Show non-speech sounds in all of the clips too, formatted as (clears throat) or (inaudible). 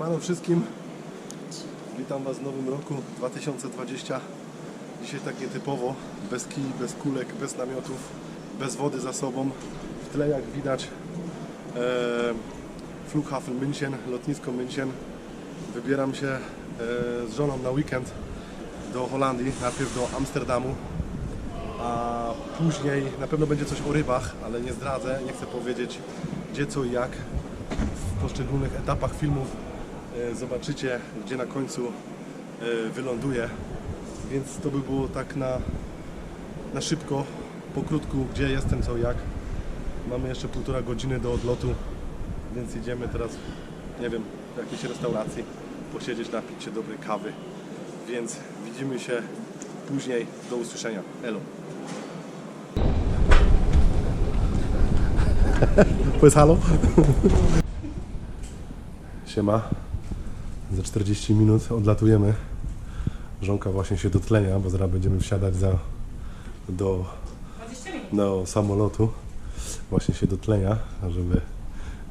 Siemano wszystkim. Witam Was w nowym roku 2020. Dzisiaj tak nietypowo, bez kij, bez kulek, bez namiotów, bez wody za sobą. W tle jak widać e, Flughafen München, lotnisko München. Wybieram się e, z żoną na weekend do Holandii, najpierw do Amsterdamu, a później na pewno będzie coś o rybach, ale nie zdradzę, nie chcę powiedzieć gdzie, co i jak. W poszczególnych etapach filmów zobaczycie, gdzie na końcu e, wyląduję. Więc to by było tak na, na szybko, po krótku, gdzie jestem, co jak. Mamy jeszcze półtora godziny do odlotu, więc idziemy teraz, nie wiem, do jakiejś restauracji, posiedzieć, napić się dobrej kawy. Więc widzimy się później. Do usłyszenia. Elo. (laughs) Powiedz halo. (laughs) Siema. Za 40 minut odlatujemy. Żonka właśnie się dotlenia, bo zaraz będziemy wsiadać za, do, do samolotu. Właśnie się dotlenia, żeby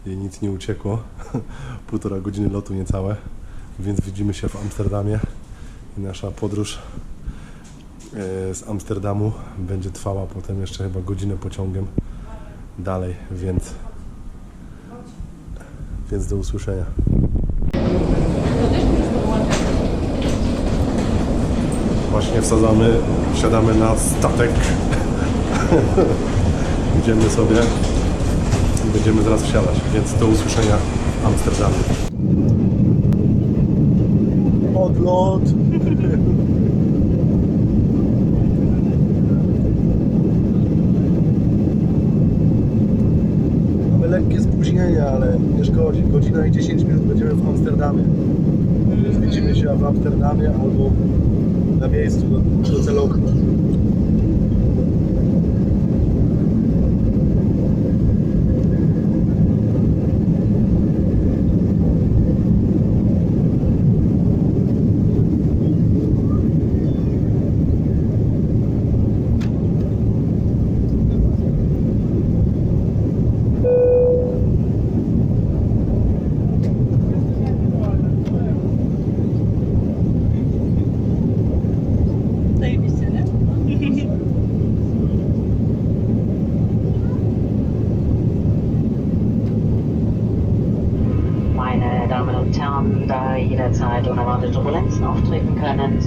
jej nic nie uciekło. (laughs) Półtora godziny lotu niecałe. Więc widzimy się w Amsterdamie. I nasza podróż e, z Amsterdamu będzie trwała potem jeszcze chyba godzinę pociągiem dalej, więc więc do usłyszenia. Właśnie wsadzamy, wsiadamy na statek. (laughs) Idziemy sobie będziemy zaraz wsiadać, więc do usłyszenia w Amsterdamie. Odlot! (laughs) Mamy lekkie spóźnienia, ale nie szkodzi. Godzina i 10 minut będziemy w Amsterdamie. Więc widzimy się w Amsterdamie albo na miejscu do- docelowym. Zajebiście,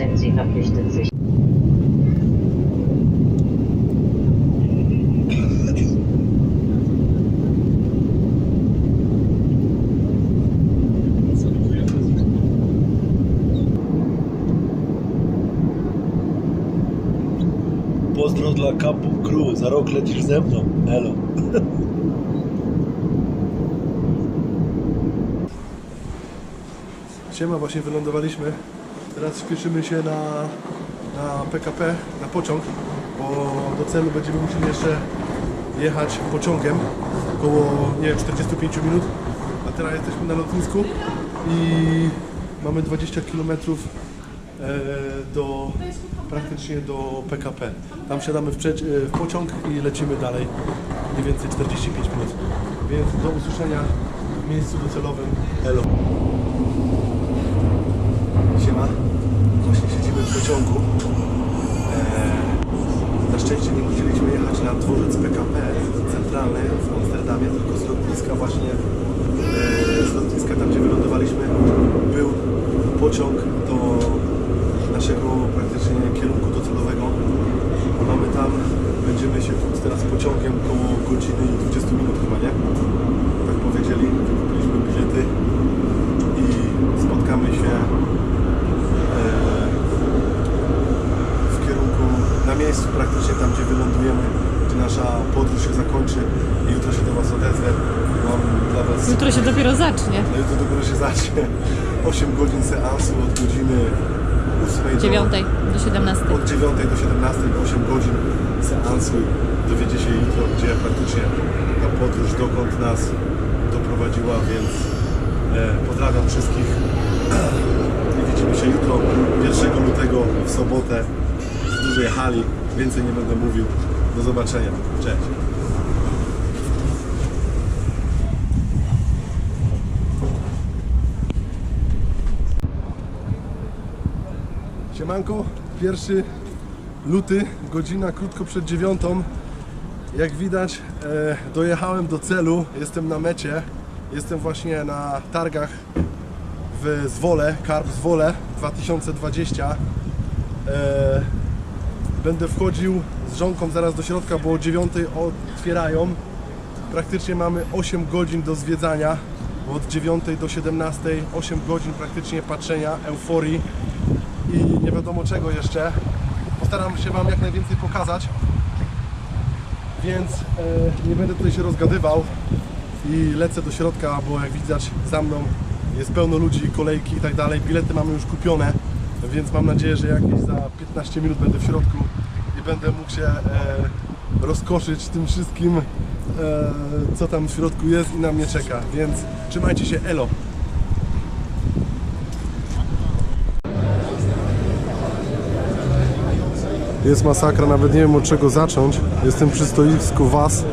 sind Sie verpflichtet, sich Pozdro dla Kapu Crew, za rok lecisz ze mną. Elo. Siema, właśnie wylądowaliśmy. Teraz śpieszymy się na, na PKP, na pociąg, bo do celu będziemy musieli jeszcze jechać pociągiem około, nie wiem, 45 minut. A teraz jesteśmy na lotnisku i mamy 20 km e, do praktycznie do PKP. Tam siadamy w, e, w pociąg i lecimy dalej mniej więcej 45 minut. Więc do usłyszenia w miejscu docelowym. Elo. Siema. Pociągu. Eee, na szczęście nie musieliśmy jechać na dworzec PKP centralny w Amsterdamie, tylko z lotniska właśnie, eee, z lotniska tam gdzie wylądowaliśmy, był pociąg do naszego praktycznie kierunku docelowego. Mamy tam, będziemy się teraz pociągiem około godziny i 20 minut chyba, nie? Tak powiedzieli, wykupiliśmy bilety i spotkamy się w kierunku, na miejscu praktycznie tam, gdzie wylądujemy, gdzie nasza podróż się zakończy i jutro się do Was odezwę. Mam dla Was... Jutro się dopiero zacznie. No jutro dopiero się zacznie. (laughs) 8 godzin seansu od godziny 8 do... 9 do 17. Od 9 do 17, 8 godzin seansu. Dowiecie się jutro, gdzie praktycznie ta podróż dokąd nas doprowadziła, więc e, pozdrawiam wszystkich. (clears throat) I widzimy się jutro, 1 lutego w sobotę w dużej hali. Więcej nie będę mówił. Do zobaczenia. Cześć. Siemanko, 1 luty, godzina krótko przed dziewiątą. Jak widać, e, dojechałem do celu, jestem na mecie. Jestem właśnie na targach w Zwole, Karp Zwole 2020. E, będę wchodził z żonką zaraz do środka, bo o 9 otwierają. Praktycznie mamy 8 godzin do zwiedzania, od 9 do 17 8 godzin praktycznie patrzenia, euforii nie wiadomo czego jeszcze. Postaram się Wam jak najwięcej pokazać, więc e, nie będę tutaj się rozgadywał i lecę do środka, bo jak widać za mną jest pełno ludzi, kolejki i tak dalej. Bilety mamy już kupione, więc mam nadzieję, że jakieś za 15 minut będę w środku i będę mógł się e, rozkoszyć tym wszystkim, e, co tam w środku jest i na mnie czeka. Więc trzymajcie się, elo! Jest masakra, nawet nie wiem od czego zacząć. Jestem przy stoisku Was.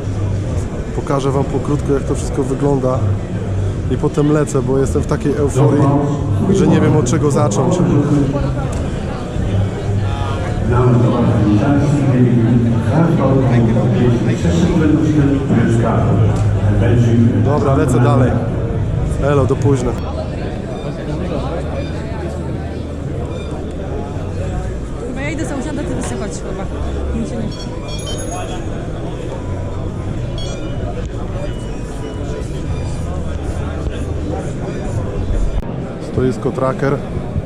Pokażę Wam pokrótko jak to wszystko wygląda. I potem lecę, bo jestem w takiej euforii, że nie wiem od czego zacząć. Dobra, lecę dalej. Elo, do późna. Stoisko tracker. It's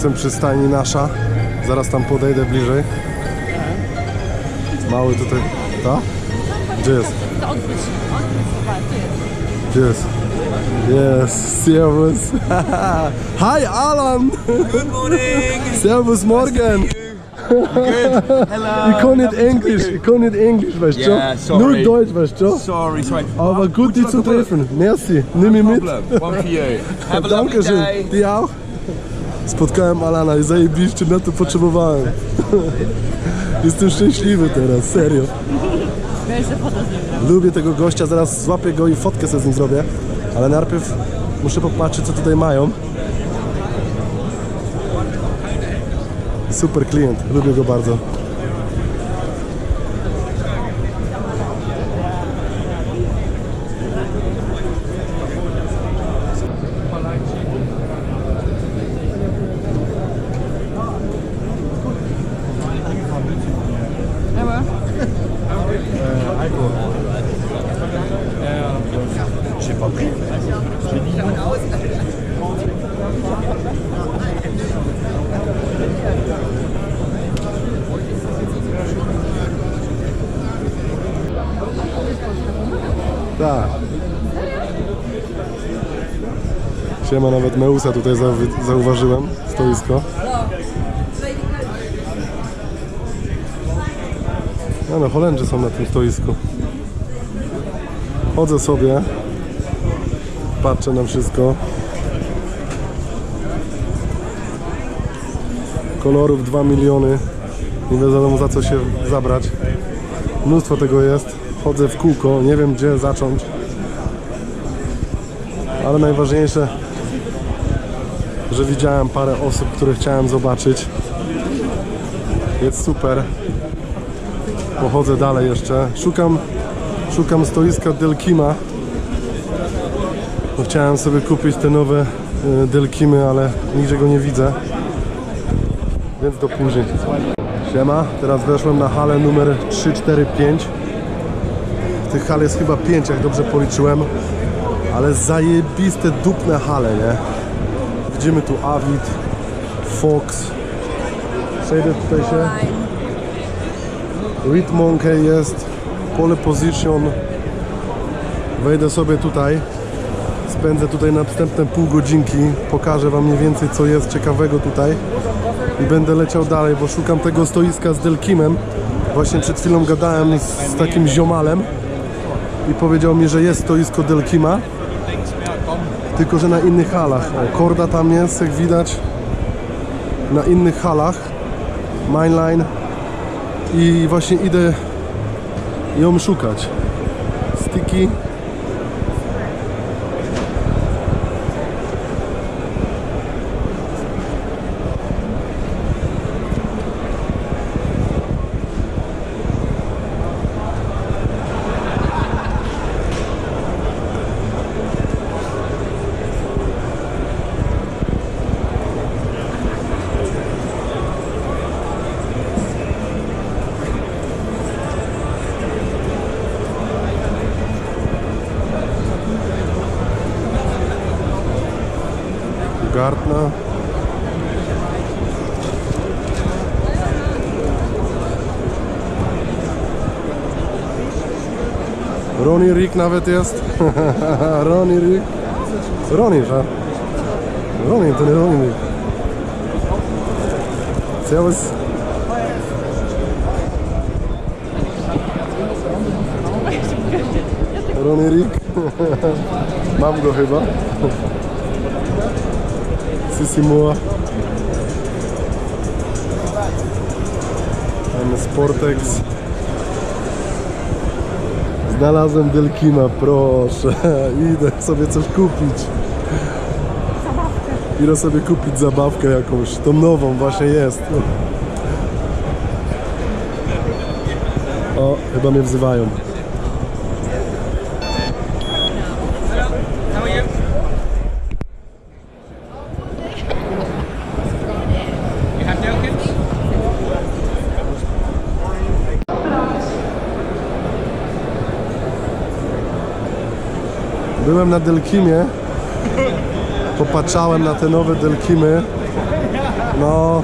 jestem przy stajni nasza. Zaraz tam podejdę bliżej. Mały tutaj. Ta? Gdzie jest? To odwróć się, odwróć się, patrz, tu jest. Gdzie jest? Yes, servus. (laughs) Hi Alan. Good morning. (laughs) Servus Morgan. Good. Hello. Ich kann nicht Englisch, ich kann nicht Englisch, weißt du? Ja, sorry. Nur Deutsch, weißt du? Sorry, sorry. Aber gut, dich zu treffen. Merci, nimm mich mit. One for you. Have a (laughs) lovely Dankeschön. day. Ty auch? Spotkałem Alana i zajebiście na to potrzebowałem. (laughs) Jestem szczęśliwy teraz, serio. Lubię tego gościa, zaraz złapię go i fotkę sobie z nim zrobię. Ale najpierw muszę popatrzeć, co tutaj mają. Super klient, lubię go bardzo. Dobra. Tak. Siema, nawet Meusa tutaj zau- zauważyłem, stoisko. No, no, Holendrzy są na tym stoisku. Chodzę sobie, patrzę na wszystko. Kolorów 2 miliony. Nie wiadomo za co się zabrać. Mnóstwo tego jest. Chodzę w kółko, nie wiem gdzie zacząć. Ale najważniejsze, że widziałem parę osób, które chciałem zobaczyć. Jest super. Pochodzę dalej jeszcze. Szukam, szukam stoiska Delkima. Bo chciałem sobie kupić te nowe y, Delkimy, ale nigdzie go nie widzę. Więc do później. Siema, teraz weszłem na halę numer 345. Tych hal jest chyba 5, jak dobrze policzyłem. Ale zajebiste dupne hale, nie? Widzimy tu Avid, Fox. Przejdę tutaj się. Reed Monkey jest, pole position. Wejdę sobie tutaj. Spędzę tutaj następne pół godzinki. Pokażę Wam mniej więcej co jest ciekawego tutaj. I będę leciał dalej, bo szukam tego stoiska z Delkimem. Właśnie przed chwilą gadałem z takim ziomalem i powiedział mi, że jest stoisko Delkima. Tylko, że na innych halach. O, korda tam jest, jak widać. Na innych halach. Mainline. I właśnie idę ją szukać. Sticky. Gartna. Ronnie Rick nawet jest. (laughs) Ronnie Rick. Ronnie, że? Ronnie, to nie Ronnie Rick. Servus. Ronnie Rick. (laughs) Mam go chyba. Sissimua. Mamy Sportex. Znalazłem Delkima, proszę. (laughs) Idę sobie coś kupić. Idę sobie kupić zabawkę jakąś, tą nową właśnie jest. O, chyba mnie wzywają. How are you? You have no kids? Byłem na Delkimie. Popatrzałem na te nowe Delkimy. No,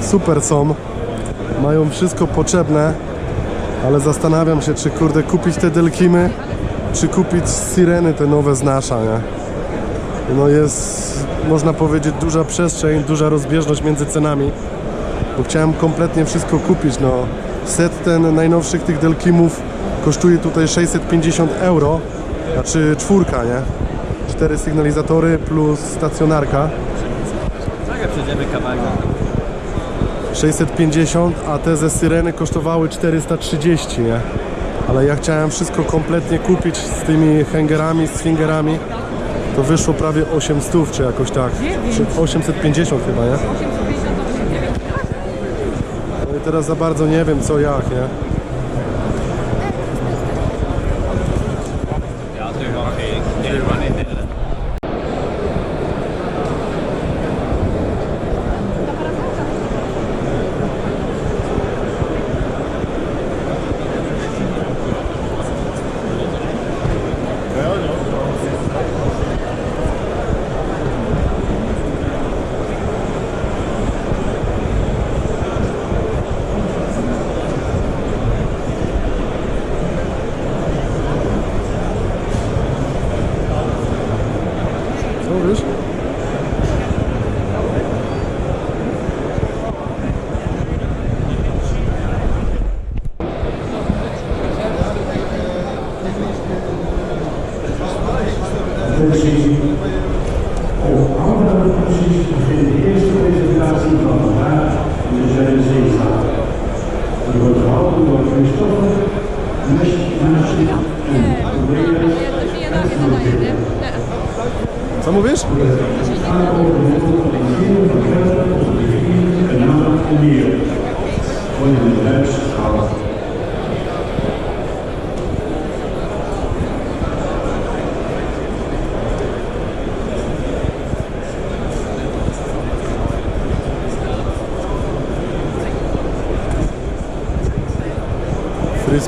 super są. Mają wszystko potrzebne, ale zastanawiam się, czy kurde kupić te Delkimy, czy kupić Sireny te nowe z nasza, nie? No jest, można powiedzieć, duża przestrzeń, duża rozbieżność między cenami. Bo chciałem kompletnie wszystko kupić, no. Set ten najnowszych tych Delkimów kosztuje tutaj 650 euro, znaczy czwórka, nie? Cztery sygnalizatory plus stacjonarka. Czekaj, przejdziemy kawałek. 650, a te ze Syreny kosztowały 430, nie? Ale ja chciałem wszystko kompletnie kupić z tymi hangerami, z fingerami. To wyszło prawie 800 czy jakoś tak. Czy 850 chyba, nie? No i teraz za bardzo nie wiem co jak, nie?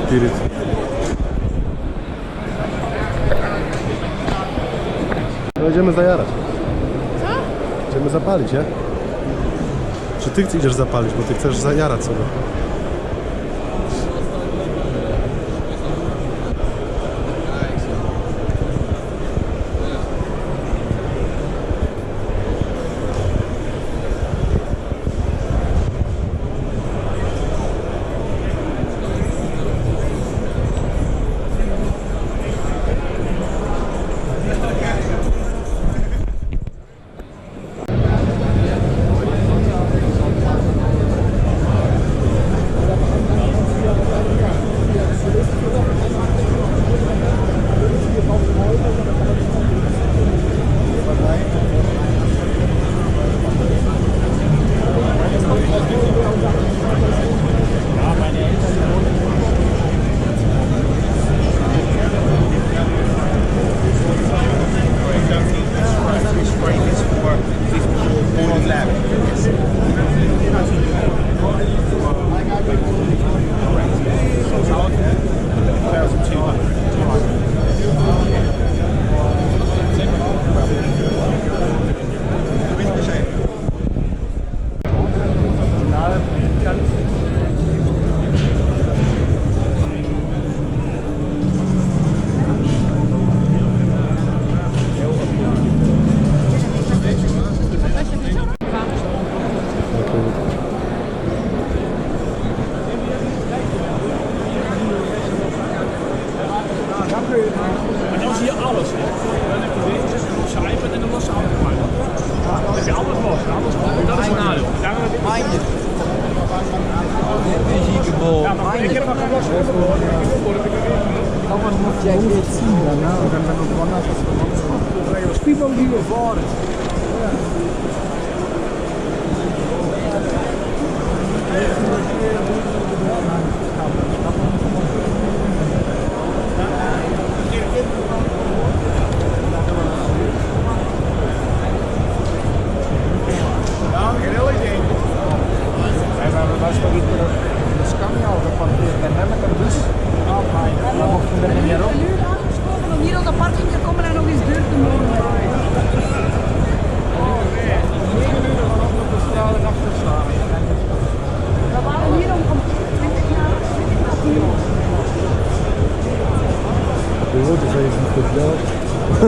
Spirit. No idziemy zajarać. Co? Idziemy zapalić, nie? Czy ty idziesz zapalić, bo ty chcesz zajarać sobie.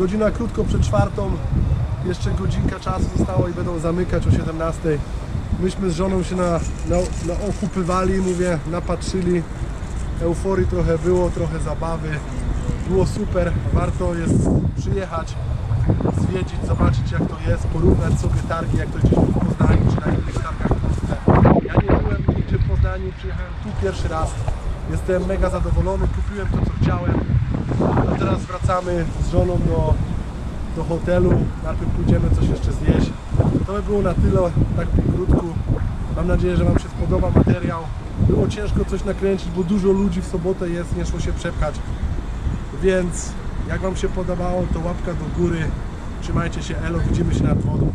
Godzina krótko przed czwartą, jeszcze godzinka czasu zostało i będą zamykać o 17. Myśmy z żoną się na, na, na okupywali, mówię, napatrzyli. Euforii trochę było, trochę zabawy. Było super, warto jest przyjechać, zwiedzić, zobaczyć jak to jest, porównać sobie targi, jak to gdzieś w Poznaniu czy na innych targach w Polsce. Ja nie byłem nigdzie w Poznaniu, przyjechałem tu pierwszy raz. Jestem mega zadowolony, kupiłem to co chciałem. Teraz wracamy z żoną do, do hotelu. Najpierw pójdziemy coś jeszcze zjeść. To by było na tyle, tak po krótku. Mam nadzieję, że Wam się spodoba materiał. Było ciężko coś nakręcić, bo dużo ludzi w sobotę jest, nie szło się przepchać. Więc jak Wam się podobało, to łapka do góry. Trzymajcie się, elo, widzimy się nad wodą.